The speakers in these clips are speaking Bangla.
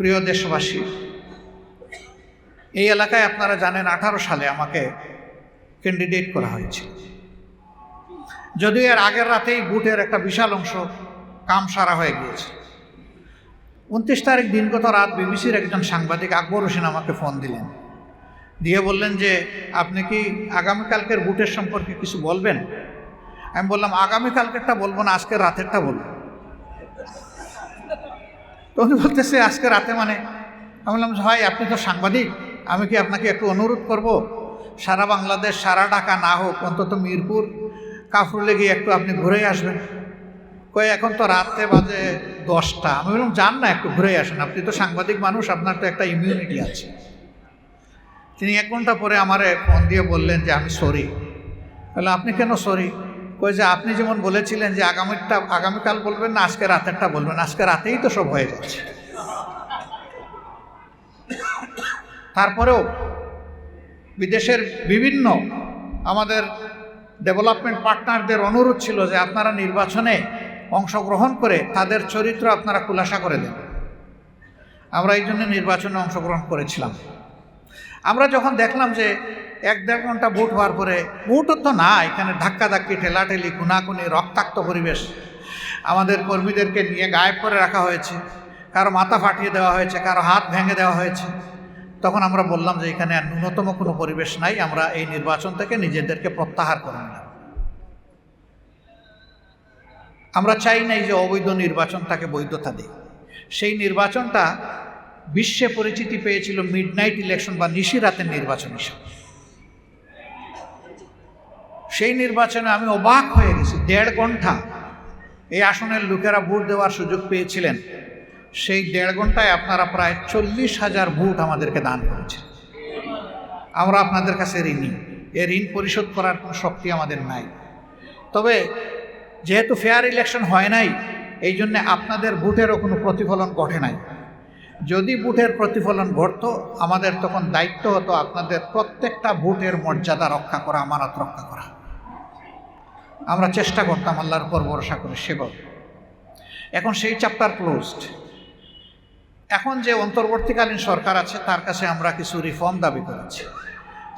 প্রিয় দেশবাসী, এই এলাকায় আপনারা জানেন আঠারো সালে আমাকে ক্যান্ডিডেট করা হয়েছে। যদিও এর আগের রাতেই বুটের একটা বিশাল অংশ কাম সারা হয়ে গিয়েছে। উনত্রিশ তারিখ দিনগত রাত বিবিসির একজন সাংবাদিক আকবর হোসেন আমাকে ফোন দিলেন। দিয়ে বললেন যে, আপনি কি আগামীকালকের বুটের সম্পর্কে কিছু বলবেন? আমি বললাম, আগামীকালকেরটা বলব না, আজকের রাতেরটা বলব। তো উনি বলতেছে, আজকে রাতে মানে? আমি বললাম, ভাই, আপনি তো সাংবাদিক। আমি কি আপনাকে একটু অনুরোধ করব? সারা বাংলাদেশ, সারা ঢাকা না হোক, অন্তত মিরপুর, কাফরুলে গিয়ে একটু আপনি ঘুরে আসবেন। কই, এখন তো রাতে বাজে দশটা। আমি বললাম, যান না, একটু ঘুরে আসেন। আপনি তো সাংবাদিক মানুষ, আপনার তো একটা ইমিউনিটি আছে। তিনি এক ঘণ্টা পরে আমারে ফোন দিয়ে বললেন যে, আমি সরি বললাম, আপনি কেন সরি কই যে আপনি যেমন বলেছিলেন যে আগামীটা, আগামীকাল বলবেন না, আজকে রাতেরটা বলবেন, আজকে রাতেই তো সব হয়ে যাচ্ছে। তারপরেও বিদেশের বিভিন্ন আমাদের ডেভেলপমেন্ট পার্টনারদের অনুরোধ ছিল যে আপনারা নির্বাচনে অংশগ্রহণ করে তাদের চরিত্র আপনারা খুলাসা করে দেন। আমরা এই জন্য নির্বাচনে অংশগ্রহণ করেছিলাম। আমরা যখন দেখলাম যে এক দেড় ঘণ্টা ভোট হওয়ার পরে ভোটও তো না, এখানে ধাক্কাধাক্কি, ঠেলাঠেলি, খুনাখুনি, রক্তাক্ত পরিবেশ। আমাদের কর্মীদেরকে নিয়ে গায়েব করে রাখা হয়েছে। কারও মাথা ফাটিয়ে দেওয়া হয়েছে, কারও হাত ভেঙে দেওয়া হয়েছে। তখন আমরা বললাম যে, এখানে আর ন্যূনতম কোনো পরিবেশ নাই, আমরা এই নির্বাচন থেকে নিজেদেরকে প্রত্যাহার করে নিলাম। আমরা চাই নাই যে অবৈধ নির্বাচনটাকে বৈধতা দিই সেই নির্বাচনটা বিশ্বে পরিচিতি পেয়েছিল মিড নাইট ইলেকশন বা নিশি রাতের নির্বাচন হিসাবে। সেই নির্বাচনে আমি অবাক হয়ে গেছি, দেড় ঘণ্টা এই আসনের লোকেরা ভোট দেওয়ার সুযোগ পেয়েছিলেন। সেই দেড় ঘন্টায় আপনারা প্রায় চল্লিশ হাজার ভোট আমাদেরকে দান করেছেন। আমরা আপনাদের কাছে ঋণী। এ ঋণ পরিশোধ করার কোনো শক্তি আমাদের নাই। তবে যেহেতু ফেয়ার ইলেকশন হয় নাই, এই জন্যে আপনাদের ভোটেরও কোনো প্রতিফলন ঘটে নাই। যদি ভোটের প্রতিফলন ঘটত, আমাদের তখন দায়িত্ব হতো আপনাদের প্রত্যেকটা ভোটের মর্যাদা রক্ষা করা, আমানত রক্ষা করা। আমরা চেষ্টা করতাম আল্লাহর উপর ভরসা করে সেবক এখন সেই চ্যাপ্টার ক্লোজড এখন যে অন্তর্বর্তীকালীন সরকার আছে, তার কাছে আমরা কিছু রিফর্ম দাবি করেছি।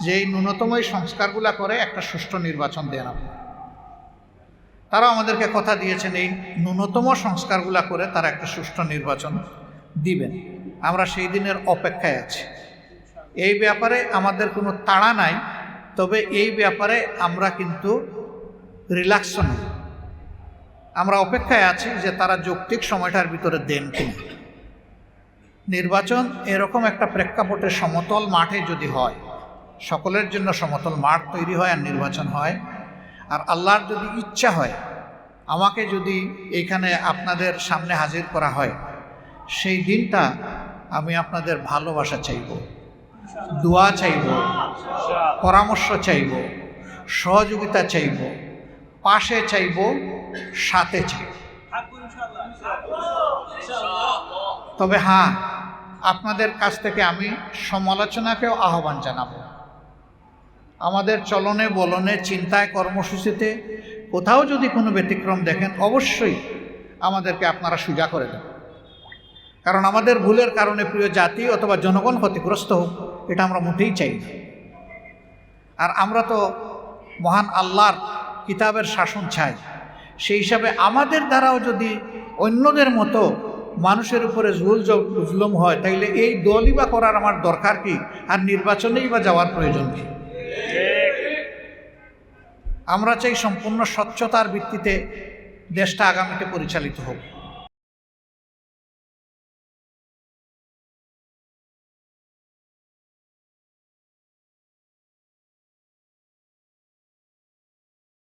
যে এই ন্যূনতম এই সংস্কারগুলা করে একটা সুষ্ঠু নির্বাচন দেন আপনি তারাও আমাদেরকে কথা দিয়েছেন, এই ন্যূনতম সংস্কারগুলা করে তারা একটা সুষ্ঠু নির্বাচন দিবেন। আমরা সেই দিনের অপেক্ষায় আছি। এই ব্যাপারে আমাদের কোনো তাড়া নাই, তবে এই ব্যাপারে আমরা কিন্তু রিল্যাক্স নই আমরা অপেক্ষায় আছি যে তারা যৌক্তিক সময়টার ভিতরে দেন কিনা। নির্বাচন এরকম একটা প্রেক্ষাপটে সমতল মাঠে যদি হয়, সকলের জন্য সমতল মাঠ তৈরি হয় আর নির্বাচন হয়, আর আল্লাহর যদি ইচ্ছা হয়, আমাকে যদি এখানে আপনাদের সামনে হাজির করা হয়, সেই দিনটা আমি আপনাদের ভালোবাসা চাইব, দোয়া চাইব, পরামর্শ চাইব, সহযোগিতা চাইব পাশে চাইব, সাথে চাইব তবে হ্যাঁ আপনাদের কাছ থেকে আমি সমালোচনাকেও আহ্বান জানাব। আমাদের চলনে বলনে চিন্তায় কর্মসূচিতে কোথাও যদি কোনো ব্যতিক্রম দেখেন, অবশ্যই আমাদেরকে আপনারা সুজা করে দেন। কারণ আমাদের ভুলের কারণে প্রিয় জাতি অথবা জনগণ ক্ষতিগ্রস্ত হোক, এটা আমরা মোটেই চাই না। আর আমরা তো মহান আল্লাহর কিতাবের শাসন চাই। সেই হিসাবে আমাদের দ্বারাও যদি অন্যদের মতো মানুষের উপরে জুল জুলুম হয়, তাইলে এই দলই বা করার আমার দরকার কি? আর নির্বাচনেই বা যাওয়ার প্রয়োজন কি? আমরা চাই সম্পূর্ণ স্বচ্ছতার ভিত্তিতে দেশটা আগামীতে পরিচালিত হোক।